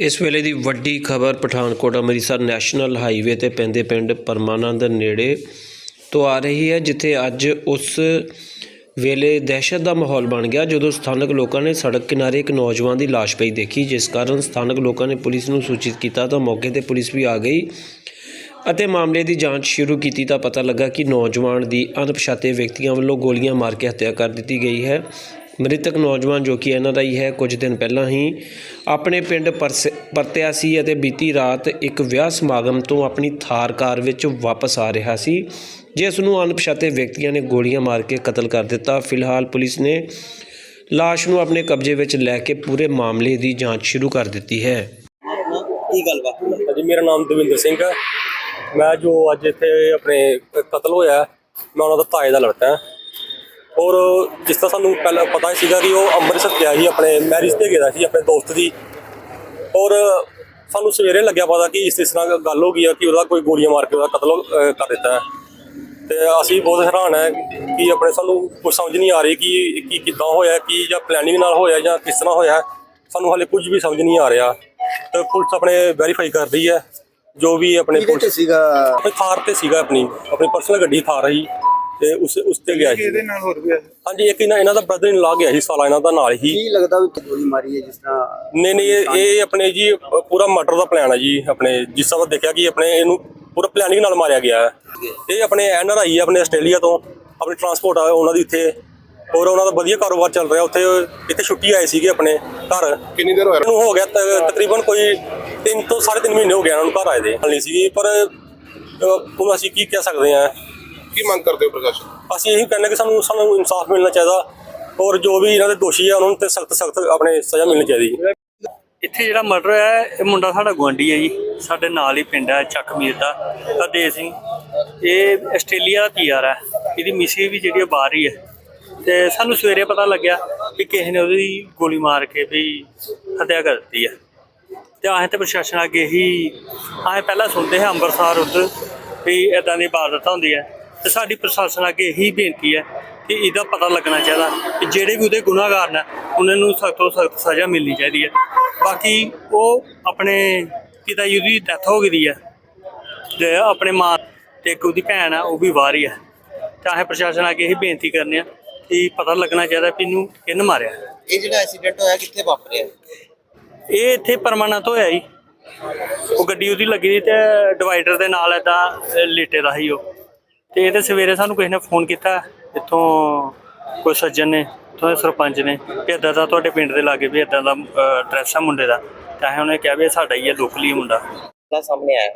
ਇਸ ਵੇਲੇ ਦੀ ਵੱਡੀ ਖਬਰ ਪਠਾਨਕੋਟ ਅੰਮ੍ਰਿਤਸਰ ਨੈਸ਼ਨਲ ਹਾਈਵੇ ਤੇ ਪੈਂਦੇ ਪਿੰਡ ਪਰਮਾਨੰਦ ਨੇੜੇ ਤੋਂ ਆ ਰਹੀ ਹੈ, ਜਿੱਥੇ ਅੱਜ ਉਸ ਵੇਲੇ ਦਹਿਸ਼ਤ ਦਾ ਮਾਹੌਲ ਬਣ ਗਿਆ, ਜਦੋਂ ਸਥਾਨਕ ਲੋਕਾਂ ਨੇ ਸੜਕ ਕਿਨਾਰੇ ਇੱਕ ਨੌਜਵਾਨ ਦੀ ਲਾਸ਼ ਪਈ ਦੇਖੀ, ਜਿਸ ਕਾਰਨ ਸਥਾਨਕ ਲੋਕਾਂ ਨੇ ਪੁਲਿਸ ਨੂੰ ਸੂਚਿਤ ਕੀਤਾ ਤਾਂ ਮੌਕੇ ਤੇ ਪੁਲਿਸ ਵੀ ਆ ਗਈ ਅਤੇ ਮਾਮਲੇ ਦੀ ਜਾਂਚ ਸ਼ੁਰੂ ਕੀਤੀ ਤਾਂ ਪਤਾ ਲੱਗਾ ਕਿ ਨੌਜਵਾਨ ਦੀ ਅਣਪਛਾਤੇ ਵਿਅਕਤੀਆਂ ਵੱਲੋਂ ਗੋਲੀਆਂ ਮਾਰ ਕੇ ਹੱਤਿਆ ਕਰ ਦਿੱਤੀ ਗਈ ਹੈ। ਮ੍ਰਿਤਕ ਨੌਜਵਾਨ ਜੋ ਕਿ ਐਨਆਰਆਈ ਹੈ ਕੁਝ ਦਿਨ ਪਹਿਲਾਂ ਹੀ ਆਪਣੇ ਪਿੰਡ ਪਰਸ- ਪਰਤਿਆ ਸੀ ਅਤੇ ਬੀਤੀ ਰਾਤ ਇੱਕ ਵਿਆਹ ਸਮਾਗਮ ਤੋਂ ਆਪਣੀ ਥਾਰ ਕਾਰ ਵਿੱਚ ਵਾਪਸ ਆ ਰਿਹਾ ਸੀ ਜਿਸ ਨੂੰ ਅਣਪਛਾਤੇ ਵਿਅਕਤੀਆਂ ਨੇ ਗੋਲੀਆਂ ਮਾਰ ਕੇ ਕਤਲ ਕਰ ਦਿੱਤਾ। ਫਿਲਹਾਲ ਪੁਲਿਸ ਨੇ ਲਾਸ਼ ਨੂੰ ਆਪਣੇ ਕਬਜ਼ੇ ਵਿੱਚ ਲੈ ਕੇ ਪੂਰੇ ਮਾਮਲੇ ਦੀ ਜਾਂਚ ਸ਼ੁਰੂ ਕਰ ਦਿੱਤੀ ਹੈ। ਕੀ ਗੱਲਬਾਤ ਹਾਂਜੀ ਮੇਰਾ ਨਾਮ ਦਵਿੰਦਰ ਸਿੰਘ ਹੈ ਮੈਂ ਜੋ ਅੱਜ ਇੱਥੇ ਆਪਣੇ ਕਤਲ ਹੋਇਆ ਹੈ, ਮੈਂ ਉਹਨਾਂ ਦਾ ਤਾਏ ਦਾ ਲੜਕਾ ਹਾਂ ਔਰ ਜਿਸ ਤਰ੍ਹਾਂ ਸਾਨੂੰ ਪਹਿਲਾਂ ਪਤਾ ਸੀਗਾ ਕਿ ਉਹ ਅੰਮ੍ਰਿਤਸਰ ਗਿਆ ਸੀ ਆਪਣੇ ਮੈਰਿਜ ਤੇ ਗਿਆ ਸੀ ਆਪਣੇ ਦੋਸਤ ਦੀ। ਔਰ ਸਾਨੂੰ ਸਵੇਰੇ ਲੱਗਿਆ ਪਤਾ ਕਿ ਇਸ ਇਸ ਤਰ੍ਹਾਂ ਗੱਲ ਹੋ ਗਈ ਹੈ ਕਿ ਉਹਦਾ ਕੋਈ ਗੋਲੀਆਂ ਮਾਰ ਕੇ ਉਹਦਾ ਕਤਲ ਕਰ ਦਿੱਤਾ ਤੇ ਅਸੀਂ ਬਹੁਤ ਹੈਰਾਨ ਹੈ ਕਿ ਆਪਣੇ ਸਾਨੂੰ ਕੁਝ ਸਮਝ ਨਹੀਂ ਆ ਰਹੀ ਕਿ ਕੀ ਕਿੱਦਾਂ ਹੋਇਆ ਕੀ ਜਾਂ ਪਲੈਨਿੰਗ ਨਾਲ ਹੋਇਆ ਜਾਂ ਕਿਸ ਤਰ੍ਹਾਂ ਹੋਇਆ। ਸਾਨੂੰ ਹਾਲੇ ਕੁਝ ਵੀ ਸਮਝ ਨਹੀਂ ਆ ਰਿਹਾ। ਤੇ ਪੁਲਿਸ ਆਪਣੇ ਵੈਰੀਫਾਈ ਕਰ ਰਹੀ ਹੈ। ਜੋ ਵੀ ਆਪਣੇ ਪੁਲਿਸ ਸੀਗਾ? ਥਾਰ ਤੇ ਸੀਗਾ ਆਪਣੀ ਆਪਣੀ ਪਰਸਨਲ ਗੱਡੀ ਥਾਰ ਰਹੀ ਤੇ ਉਸ ਉਸ ਤੇ ਗਿਆ ਸੀ। ਇਹਦੇ ਨਾਲ ਹੋਰ ਵੀ ਹਾਂਜੀ ਇੱਕ ਇਹਨਾਂ ਇਹਨਾਂ ਦਾ ਬ੍ਰਦਰ ਇਨ ਲਾ ਗਿਆ ਸੀ ਸਾਲਾ ਇਹਨਾਂ ਦਾ ਨਾਲ ਹੀ। ਕੀ ਲੱਗਦਾ ਵੀ ਗੋਲੀ ਮਾਰੀ ਹੈ ਜਿਸ ਤਰ੍ਹਾਂ ਨਹੀਂ ਨਹੀਂ ਇਹ ਇਹ ਆਪਣੇ ਜੀ ਪੂਰਾ ਮਰਡਰ ਦਾ ਪਲਾਨ ਹੈ ਜੀ ਆਪਣੇ ਜਿਸ ਤਰ੍ਹਾਂ ਦੇਖਿਆ ਕਿ ਆਪਣੇ ਇਹਨੂੰ ਪੂਰਾ ਪਲੈਨਿੰਗ ਨਾਲ ਮਾਰਿਆ ਗਿਆ ਹੈ। ਇਹ ਆਪਣੇ ਐਨਆਰ ਆਈ ਆਪਣੇ ਆਸਟ੍ਰੇਲੀਆ ਤੋਂ ਆਪਣੀ ਟਰਾਂਸਪੋਰਟ ਆ ਉਹਨਾਂ ਦੀ ਇੱਥੇ। ਔਰ ਉਹਨਾਂ ਦਾ ਵਧੀਆ ਕਾਰੋਬਾਰ ਚੱਲ ਰਿਹਾ ਉੱਥੇ ਇੱਥੇ ਛੁੱਟੀ ਆਏ ਸੀਗੇ ਆਪਣੇ ਘਰ। ਕਿੰਨੀ ਦੇਰ ਹੋਇਆ? ਨੂੰ ਹੋ ਗਿਆ ਤ- ਤਕਰੀਬਨ ਕੋਈ 3 ਤੋਂ 3.5 ਮਹੀਨੇ ਹੋ ਗਏ ਇਹਨਾਂ ਨੂੰ ਘਰ ਆਏ ਦੇ। ਨਹੀਂ ਸੀ ਪਰ ਅਹ, ਹੁਣ ਅਸੀਂ ਕੀ ਕਹਿ ਸਕਦੇ ਹਾਂ। ਕੀ ਮੰਗ ਕਰਦੇ ਹੋ ਪ੍ਰਸ਼ਾਸਨ ਅਸੀਂ ਇਹੀ ਕਹਿੰਦੇ ਕਿ ਸਾਨੂੰ ਸਾਨੂੰ ਇਨਸਾਫ ਮਿਲਣਾ ਚਾਹੀਦਾ ਔਰ ਜੋ ਵੀ ਇਹਨਾਂ ਦੇ ਦੋਸ਼ੀ ਆ ਉਹਨਾਂ ਨੂੰ ਤੇ ਸਖਤ ਸਖਤ ਆਪਣੇ ਸਜ਼ਾ ਮਿਲਣੀ ਚਾਹੀਦੀ ਇੱਥੇ ਜਿਹੜਾ ਮਰਡਰ ਹੈ ਇਹ ਮੁੰਡਾ ਸਾਡਾ ਗੁਆਂਢੀ ਹੈ ਜੀ ਸਾਡੇ ਨਾਲ ਹੀ ਪਿੰਡ ਹੈ ਚੱਕ ਮੀਰ ਦਾ ਹਰਦੇਵ ਸਿੰਘ। ਇਹ ਆਸਟ੍ਰੇਲੀਆ ਦਾ ਪੀਆਰ ਹੈ ਇਹਦੀ ਮਿਸੀ ਵੀ ਜਿਹੜੀ ਉਹ ਬਾਹਰ ਹੀ ਹੈ। ਤੇ ਸਾਨੂੰ ਸਵੇਰੇ ਪਤਾ ਲੱਗਿਆ ਕਿ ਕਿਸੇ ਨੇ ਉਹਦੀ ਗੋਲੀ ਮਾਰ ਕੇ ਵੀ ਹੱਤਿਆ ਕਰ ਦਿੱਤੀ ਹੈ। ਤੇ ਆਹ ਤੇ ਪ੍ਰਸ਼ਾਸਨ ਅੱਗੇ ਹੀ ਆਹ ਪਹਿਲਾਂ ਸੁਣਦੇ ਹਾਂ ਅੰਮ੍ਰਿਤਸਰ ਉੱਧਰ ਵੀ ਇਦਾਂ ਦੀ ਇਬਾਦਤ ਹੁੰਦੀ ਹੈ। ਤੇ ਸਾਡੀ ਪ੍ਰਸ਼ਾਸਨ ਅੱਗੇ ਇਹੀ ਬੇਨਤੀ ਹੈ ਕਿ ਇਹਦਾ ਪਤਾ ਲੱਗਣਾ ਚਾਹੀਦਾ ਕਿ ਜਿਹੜੇ ਵੀ ਉਹਦੇ ਗੁਨਾਹਗਾਰ ਨੇ ਉਹਨਾਂ ਨੂੰ ਸਖਤ ਤੋਂ ਸਖਤ ਸਜ਼ਾ ਮਿਲਣੀ ਚਾਹੀਦੀ ਹੈ। ਬਾਕੀ ਉਹ ਆਪਣੇ ਪਿਤਾ ਜੀ ਦੀ ਡੈਥ ਹੋ ਗਈ ਹੈ ਤੇ ਆਪਣੇ ਮਾਂ ਤੇ ਇੱਕ ਉਹਦੀ ਭੈਣ ਆ ਉਹ ਵੀ ਬਾਹਰ ਹੀ। ਹੈ ਚਾਹੇ ਪ੍ਰਸ਼ਾਸਨ ਅੱਗੇ ਇਹੀ ਬੇਨਤੀ ਕਰਨੇ ਆ ਕਿ ਪਤਾ ਲੱਗਣਾ ਚਾਹੀਦਾ ਵੀ ਇਹਨੂੰ ਕਿਹਨ ਮਾਰਿਆ। ਇਹ ਜਿਹੜਾ ਐਕਸੀਡੈਂਟ ਹੋਇਆ ਕਿੱਥੇ ਵਾਪਰਿਆ? ਇਹ ਇੱਥੇ ਪਰਮਾਨੈਂਟ ਹੋਇਆ ਜੀ। ਉਹ ਗੱਡੀ ਉਹਦੀ ਲੱਗੀ ਤੇ ਡਿਵਾਈਡਰ ਦੇ ਨਾਲ ਏਦਾਂ ਲੇਟੇ ਦਾ ਸੀ ਉਹ। ਤੇ ਇਹ ਤੇ ਸਵੇਰੇ ਸਾਨੂੰ ਕਿਸੇ ਨੇ ਫੋਨ ਕੀਤਾ ਇੱਥੋਂ ਕੋਈ ਸੱਜਣ ਨੇ ਇੱਥੋਂ ਦੇ ਸਰਪੰਚ ਨੇ ਕਿ ਏਦਾਂ ਦਾ ਤੁਹਾਡੇ ਪਿੰਡ ਦੇ ਲਾਗੇ ਵੀ ਏਦਾਂ ਦਾ ਐਡਰੈਸ ਆ ਮੁੰਡੇ ਦਾ। ਤਾਂ ਉਹਨੇ ਕਿਹਾ ਵੀ ਇਹ ਸਾਡਾ ਹੀ ਹੈ ਲੋਕਲੀ ਹੀ ਮੁੰਡਾ। ਦਾ ਸਾਹਮਣੇ ਆਇਆ?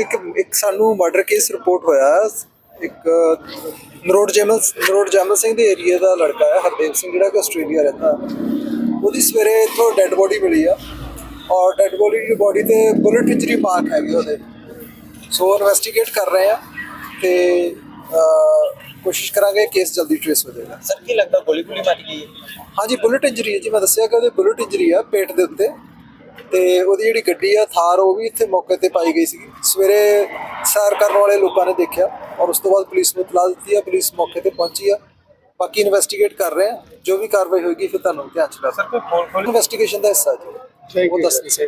ਇੱਕ ਇੱਕ ਸਾਨੂੰ ਮਰਡਰ ਕੇਸ ਰਿਪੋਰਟ ਹੋਇਆ। ਇੱਕ ਨਰੋਡ ਜੈਮਲ ਨਰੋਡ ਜੈਮਲ ਸਿੰਘ ਦੇ ਏਰੀਆ ਦਾ ਲੜਕਾ ਹੈ ਹਰਦੇਵ ਸਿੰਘ ਜਿਹੜਾ ਕਿ ਆਸਟ੍ਰੇਲੀਆ ਰਹਿੰਦਾ ਉਹਦੀ ਸਵੇਰੇ ਇੱਥੋਂ ਡੈੱਡ ਬੋਡੀ ਮਿਲੀ ਆ। ਔਰ ਡੈੱਡ ਬੋਡੀ ਦੀ ਬੋਡੀ ਤੇ ਬੁਲਟ ਇੰਜਰੀ ਮਾਰਕ ਹੈਗੇ ਉਹਦੇ। ਸੋ ਇਨਵੈਸਟੀਗੇਟ ਕਰ ਰਹੇ ਆ। ਤੇ ਕੋਸ਼ਿਸ਼ ਕਰਾਂਗੇ ਕੇਸ ਜਲਦੀ ਟ੍ਰੇਸ ਹੋ ਜਾਏਗਾ ਸਰ ਕੀ ਲੱਗਦਾ ਗੋਲੀ ਗੋਲੀ ਮਾਰੀ ਗਈ ਹੈ? ਹਾਂਜੀ ਬੁਲਟ ਇੰਜਰੀ ਹੈ ਜੀ ਮੈਂ ਦੱਸਿਆ ਕਿ ਉਹਦੇ ਬੁਲਟ ਇੰਜਰੀ ਆ ਪੇਟ ਦੇ ਉੱਤੇ। ਤੇ ਉਹਦੀ ਜਿਹੜੀ ਗੱਡੀ ਆ ਥਾਰ ਉਹ ਵੀ ਇੱਥੇ ਮੌਕੇ ਤੇ ਪਾਈ ਗਈ ਸੀ ਸਵੇਰੇ ਸੈਰ ਕਰਨ ਵਾਲੇ ਲੋਕਾਂ ਨੇ ਦੇਖਿਆ ਔਰ ਉਸ ਤੋਂ ਬਾਅਦ ਪੁਲਿਸ ਨੂੰ ਇਤਲਾਹ ਦਿੱਤੀ ਆ ਪੁਲਿਸ ਮੌਕੇ ਤੇ ਪਹੁੰਚੀ ਆ। ਬਾਕੀ ਇਨਵੈਸਟੀਗੇਟ ਕਰ ਰਹੇ ਆ ਜੋ ਵੀ ਕਾਰਵਾਈ ਹੋਏਗੀ ਫਿਰ ਤੁਹਾਨੂੰ ਧਿਆਨ ਚ ਲਾ ਸਰ ਕੋਈ ਇਨਵੈਸਟੀਗੇਸ਼ਨ ਦਾ ਹਿੱਸਾ ਜੀ। ਉਹ ਦੱਸ ਨਹੀਂ ਸਕਦੇ।